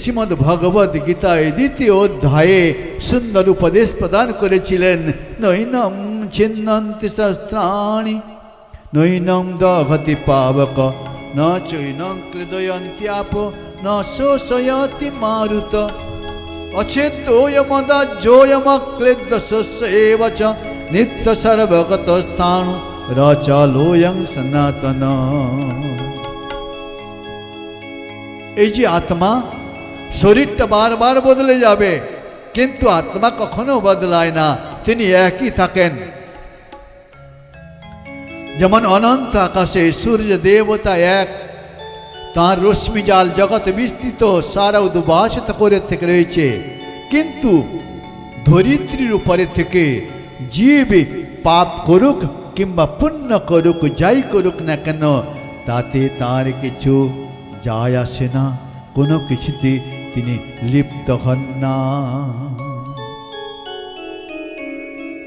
শ্রীমদ্ ভগবদ গীতায় দ্বিতীয় অধ্যায়ে সুন্দর উপদেশ প্রদান করেছিলেন। নৈনম ছিন্নন্তি শস্ত্রাণি নৈনম দহতি পাবক, ন চৈনম ক্লেদয়ন্ত্যাপ, ন শোষয়তি মারুত। অছেদ্যোয়মদাজ্যোয়মক্লেদ্য শস্য এব চ, নিত্য সর্বগত স্থান রচলোয়ং সনাতন। এই যে আত্মা শরীরটা বারবার বদলে যাবে। কিন্তু আত্মা কখনো বদলায় না। তিনি একই থাকেন। যেমন অনন্ত আকাশে সূর্য দেবতা এক, তাঁর রশ্মি জাল জগৎ বিস্তৃত, সারা উদ্ভাসিত করে থেকে রয়েছে। কিন্তু ধরিত্রীর উপরে থেকে জীব পাপ করুক কিংবা পুণ্য করুক, যাই করুক না কেন, তাতে তার কিছু যায় আসে না। কোনো কিছুতে তিনি লিপ্ত হন না।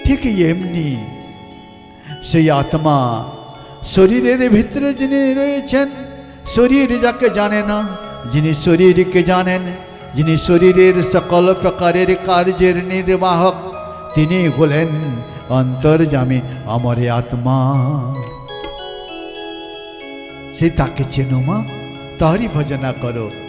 ঠিক এমনি। সেই আত্মা শরীরের ভিতরে যিনি রয়েছেন, শরীর যাকে জানে না, যিনি শরীরকে জানেন, যিনি শরীরের সকল প্রকারের কার্যের নির্বাহক, তিনি হলেন অন্তর্জামী আমরে আত্মা। সে তাকে চেনো মা ভজনা করো।